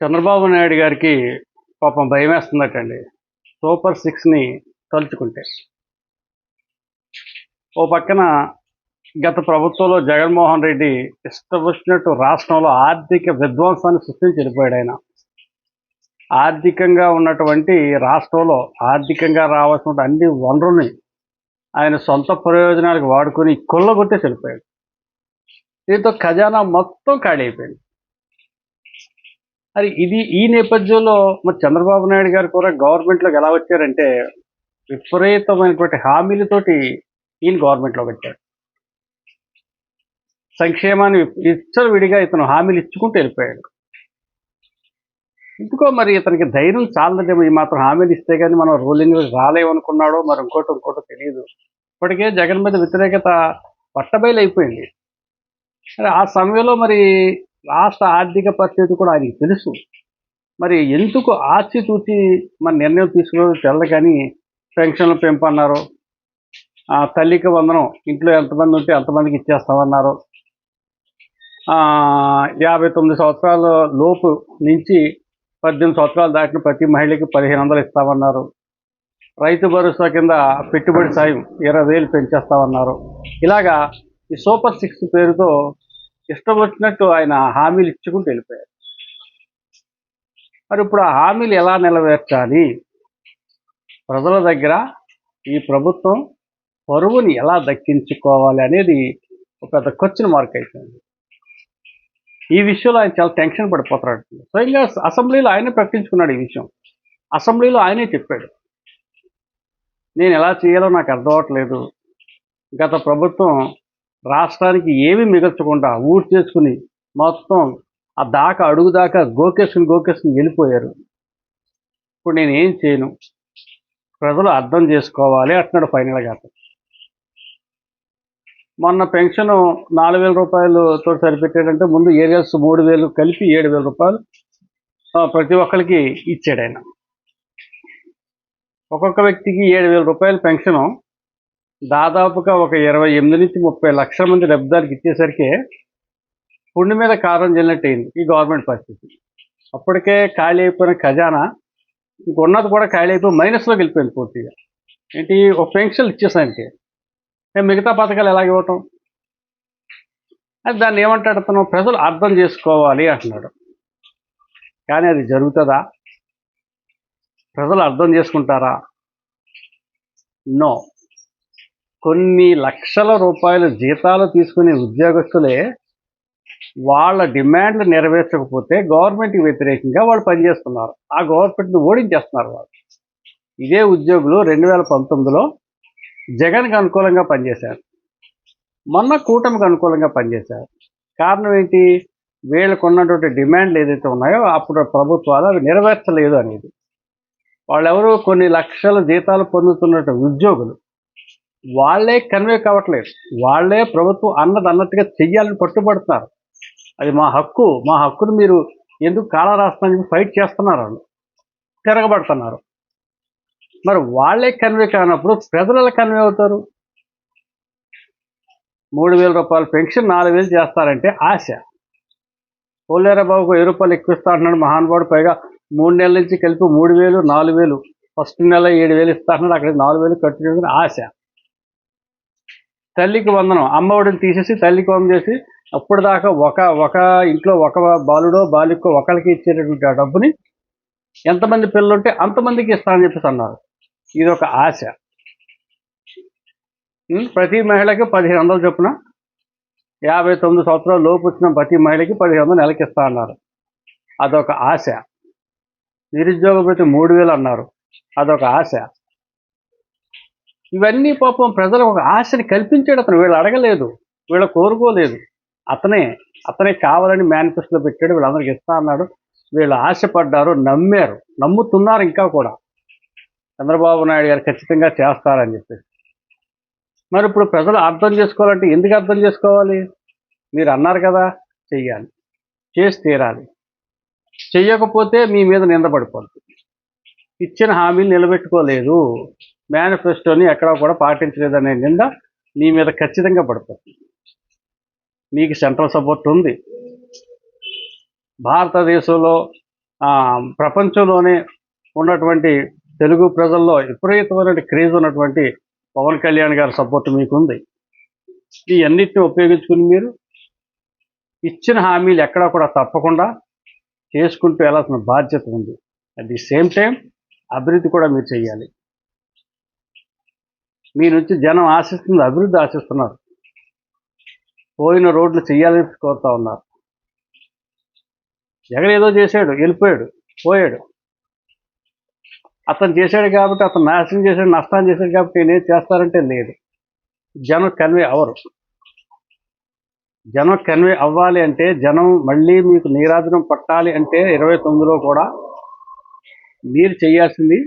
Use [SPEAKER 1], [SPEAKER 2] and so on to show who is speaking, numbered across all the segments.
[SPEAKER 1] చంద్రబాబు నాయుడు గారికి పాపం భయం వేస్తుందటండి సూపర్ సిక్స్ని తలుచుకుంటే. ఓ పక్కన గత ప్రభుత్వంలో జగన్మోహన్ రెడ్డి ఇష్టపచ్చినట్టు రాష్ట్రంలో ఆర్థిక విధ్వంసాన్ని సృష్టించి వెళ్ళిపోయాడు ఆయన. ఆర్థికంగా ఉన్నటువంటి రాష్ట్రంలో ఆర్థికంగా రావాల్సిన అన్ని వనరుల్ని ఆయన సొంత ప్రయోజనాలకు వాడుకొని కొల్లగొట్టే చనిపోయాడు దీంతో ఖజానా మొత్తం ఖాళీ అయిపోయింది. మరి ఇది ఈ నేపథ్యంలో మరి చంద్రబాబు నాయుడు గారు కూడా గవర్నమెంట్లోకి ఎలా వచ్చారంటే విపరీతమైనటువంటి హామీలతోటి ఈయన గవర్నమెంట్లోకి వచ్చారు. సంక్షేమాన్ని ఇచ్చలు విడిగా ఇతను హామీలు ఇచ్చుకుంటూ వెళ్ళిపోయాడు. ఎందుకో మరి ఇతనికి ధైర్యం చాలదేమో ఈ మాత్రం హామీలు ఇస్తే కానీ మనం రూలింగ్ రాలేమనుకున్నాడో మరి ఇంకోటి ఇంకోటి తెలియదు ఇప్పటికే జగన్ మీద వ్యతిరేకత పట్టబయలు అయిపోయింది ఆ సమయంలో మరి రాష్ట్ర ఆర్థిక పరిస్థితి కూడా ఆయనకి తెలుసు. మరి ఎందుకు ఆచితూచి మన నిర్ణయం తీసుకోవడం తెల్లదు కానీ పెంపన్నారు. ఆ, తల్లికి వందనం ఇంట్లో ఎంతమంది ఉంటే ఎంతమందికి ఇచ్చేస్తామన్నారు. ఆ, యాభై తొమ్మిది సంవత్సరాల లోపు నుంచి పద్దెనిమిది సంవత్సరాలు దాటిన ప్రతి మహిళకి పదిహేను వందలు ఇస్తామన్నారు. రైతు భరోసా కింద పెట్టుబడి సాయం ఇరవై వేలు పెంచేస్తామన్నారు. ఇలాగా ఈ సూపర్ సిక్స్ పేరుతో ఇష్టం వచ్చినట్టు ఆయన హామీలు ఇచ్చుకుంటూ వెళ్ళిపోయారు. మరి ఇప్పుడు ఆ హామీలు ఎలా నెరవేర్చాలి? ప్రజల దగ్గర ఈ ప్రభుత్వం పరువుని ఎలా దక్కించుకోవాలి అనేది ఒక పెద్ద క్వశ్చన్ మార్క్ అయిపోయింది. ఈ విషయంలో ఆయన చాలా టెన్షన్ పడిపోతున్నాడు. స్వయంగా అసెంబ్లీలో ఆయనే ప్రకటించుకున్నాడు ఈ విషయం. అసెంబ్లీలో ఆయనే చెప్పాడు. నేను ఎలా చేయాలో నాకు అర్థం అవ్వట్లేదు. గత ప్రభుత్వం రాష్ట్రానికి ఏమీ మిగల్చకుండా ఊరు చేసుకుని మొత్తం ఆ దాకా అడుగు దాకా గోకేసుకుని గోకేసుకుని వెళ్ళిపోయారు. ఇప్పుడు నేను ఏం చేయను? ప్రజలు అర్థం చేసుకోవాలి అంటున్నాడు ఫైనల్గా అతను. మొన్న పెన్షన్ నాలుగు వేల రూపాయలతో సరిపెట్టాడంటే ముందు ఏరియాస్ మూడు వేలు కలిపి ఏడు వేల రూపాయలు ప్రతి ఒక్కరికి ఇచ్చాడు ఆయన. ఒక్కొక్క వ్యక్తికి ఏడు వేల రూపాయలు పెన్షను దాదాపుగా ఒక ఇరవై ఎనిమిది నుంచి ముప్పై లక్షల మంది లబ్ధిదారికి ఇచ్చేసరికి పుండి మీద కారం చెల్లినట్టు అయింది ఈ గవర్నమెంట్ పరిస్థితి. అప్పటికే ఖాళీ అయిపోయిన ఖజానా ఇంకొన్నది కూడా ఖాళీ అయిపోయి మైనస్లోకి వెళ్ళిపోయింది పూర్తిగా. ఏంటి ఒక పెన్షన్ ఇచ్చేసానికి. మిగతా పథకాలు ఎలాగ ఇవ్వటం? అది దాన్ని ఏమంటాడు అతను? ప్రజలు అర్థం చేసుకోవాలి అంటున్నాడు. కానీ అది జరుగుతుందా? ప్రజలు అర్థం చేసుకుంటారా? నో. కొన్ని లక్షల రూపాయల జీతాలు తీసుకునే ఉద్యోగస్తులే వాళ్ళ డిమాండ్లు నెరవేర్చకపోతే గవర్నమెంట్కి వ్యతిరేకంగా వాళ్ళు పనిచేస్తున్నారు. ఆ గవర్నమెంట్ని ఓడించేస్తున్నారు వాళ్ళు. ఇదే ఉద్యోగులు రెండు వేల పంతొమ్మిదిలో జగన్కి అనుకూలంగా పనిచేశారు. మొన్న కూటమికి అనుకూలంగా పనిచేశారు. కారణం ఏంటి? వీళ్ళకు ఉన్నటువంటి డిమాండ్లు ఏదైతే ఉన్నాయో అప్పుడు ప్రభుత్వాలు అవి నెరవేర్చలేదు అనేది. వాళ్ళెవరూ కొన్ని లక్షల జీతాలు పొందుతున్నట్టు ఉద్యోగులు వాళ్ళే కన్వే కావట్లేదు. వాళ్ళే ప్రభుత్వం అన్నది అన్నట్టుగా చెయ్యాలని పట్టుబడుతున్నారు. అది మా హక్కు. మా హక్కును మీరు ఎందుకు కాల రాస్తానని ఫైట్ చేస్తున్నారు వాళ్ళు. తిరగబడుతున్నారు. మరి వాళ్ళే కన్వే కానప్పుడు ప్రజలు కన్వే అవుతారు? మూడు వేల రూపాయలు పెన్షన్ నాలుగు వేలు చేస్తారంటే ఆశ. పోలేరా బాబుకు వెయ్యి రూపాయలు ఎక్కువ ఇస్తా అంటున్నాడు మహానుభావుడు. పైగా మూడు నెలల నుంచి కలిపి మూడు వేలు నాలుగు వేలు. ఫస్ట్ నెల ఏడు వేలు ఇస్తా అంటున్నాడు. అక్కడ నాలుగు వేలు ఖర్చు ఆశ. తల్లికి వందనం. అమ్మఒడిని తీసేసి తల్లికి వందనం చేసి అప్పుడు దాకా ఒక ఒక ఇంట్లో ఒక బాలుడో బాలికో ఒకరికి ఇచ్చేటటువంటి ఆ డబ్బుని ఎంతమంది పిల్లలుంటే అంతమందికి ఇస్తానని చెప్పేసి అన్నారు. ఇది ఒక ఆశ ప్రతి మహిళకి పదిహేను వందలు చొప్పున యాభై తొమ్మిది సంవత్సరాలు లోపు వచ్చిన ప్రతి మహిళకి పదిహేను వందలు నెలకి ఇస్తా అన్నారు. అదొక ఆశ. నిరుద్యోగ ప్రతి మూడు వేలు అన్నారు. అదొక ఆశ. ఇవన్నీ పాపం ప్రజలకు ఒక ఆశని కల్పించాడు అతను. వీళ్ళు అడగలేదు. వీళ్ళు కోరుకోలేదు. అతనే అతనే కావాలని మేనిఫెస్టోలో పెట్టాడు. వీళ్ళందరికి ఇస్తా అన్నాడు. వీళ్ళు ఆశపడ్డారు నమ్మారు. నమ్ముతున్నారు ఇంకా కూడా. చంద్రబాబు నాయుడు గారు ఖచ్చితంగా చేస్తారని చెప్పేసి. మరి ఇప్పుడు ప్రజలు అర్థం చేసుకోవాలంటే ఎందుకు అర్థం చేసుకోవాలి? మీరు అన్నారు కదా చెయ్యాలి. చేసి తీరాలి. చెయ్యకపోతే మీ మీద నిందపడిపోద్ది ఇచ్చిన హామీలు నిలబెట్టుకోలేదు. మేనిఫెస్టోని ఎక్కడా కూడా పాటించలేదనే నింద నీ మీద ఖచ్చితంగా పడుతుంది. మీకు సెంట్రల్ సపోర్ట్ ఉంది. భారతదేశంలో ప్రపంచంలోనే ఉన్నటువంటి తెలుగు ప్రజల్లో విపరీతమైన క్రేజ్ ఉన్నటువంటి పవన్ కళ్యాణ్ గారి సపోర్ట్ మీకుంది. ఈ అన్నిటిని ఉపయోగించుకుని మీరు ఇచ్చిన హామీలు ఎక్కడా కూడా తప్పకుండా చేసుకుంటూ వెళ్ళాల్సిన బాధ్యత ఉంది. అట్ ది సేమ్ టైం అభివృద్ధి కూడా మీరు చేయాలి మీ నుంచి జనం ఆశిస్తుంది అభివృద్ధి ఆశిస్తున్నారు. పోయిన రోడ్లు చేయాలని కోరుతా ఉన్నారు. జగన్ ఏదో చేశాడు వెళ్ళిపోయాడు పోయాడు. అతను చేశాడు కాబట్టి అతను నాశనం చేశాడు నష్టం చేశాడు కాబట్టి నేనేం చేస్తారంటే లేదు. జనం కన్వే అవరు జనం కన్వే అవ్వాలి అంటే జనం మళ్ళీ మీకు నీరాజనం పట్టాలి అంటే ఇరవై తొమ్మిదిలో కూడా మీరు చేయాల్సింది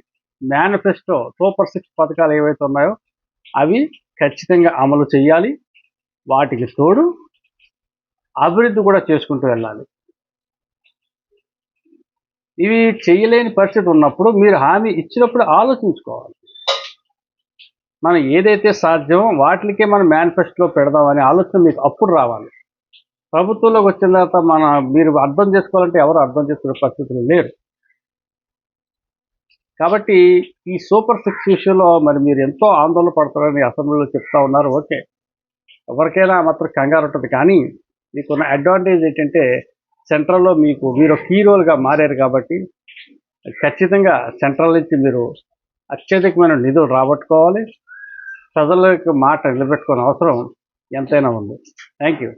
[SPEAKER 1] మేనిఫెస్టో సూపర్ సిక్స్ పథకాలు ఏవైతే ఉన్నాయో అవి ఖచ్చితంగా అమలు చేయాలి. వాటికి తోడు అభివృద్ధి కూడా చేసుకుంటూ వెళ్ళాలి. ఇవి చేయలేని పరిస్థితి ఉన్నప్పుడు మీరు హామీ ఇచ్చినప్పుడు ఆలోచించుకోవాలి. మనం ఏదైతే సాధ్యమో వాటికే మనం మేనిఫెస్టోలో పెడదామనే ఆలోచన మీకు అప్పుడు రావాలి. ప్రభుత్వంలోకి వచ్చిన తర్వాత మన మీరు అర్థం చేసుకోవాలంటే ఎవరు అర్థం చేసుకునే పరిస్థితులు లేరు. కాబట్టి ఈ సూపర్ సిక్స్ విషయంలో మరి మీరు ఎంతో ఆందోళన పడతారని అసెంబ్లీలో చెప్తా ఉన్నారు. ఓకే. ఎవరికైనా మాత్రం కంగారు ఉంటుంది. కానీ మీకున్న అడ్వాంటేజ్ ఏంటంటే సెంట్రల్లో మీకు మీరు హీరోలుగా మారారు కాబట్టి ఖచ్చితంగా సెంట్రల్ నుంచి మీరు అత్యధికమైన నిధులు రాబట్టుకోవాలి. ప్రజలకు మాట నిలబెట్టుకునే అవసరం ఎంతైనా ఉంది. Thank you.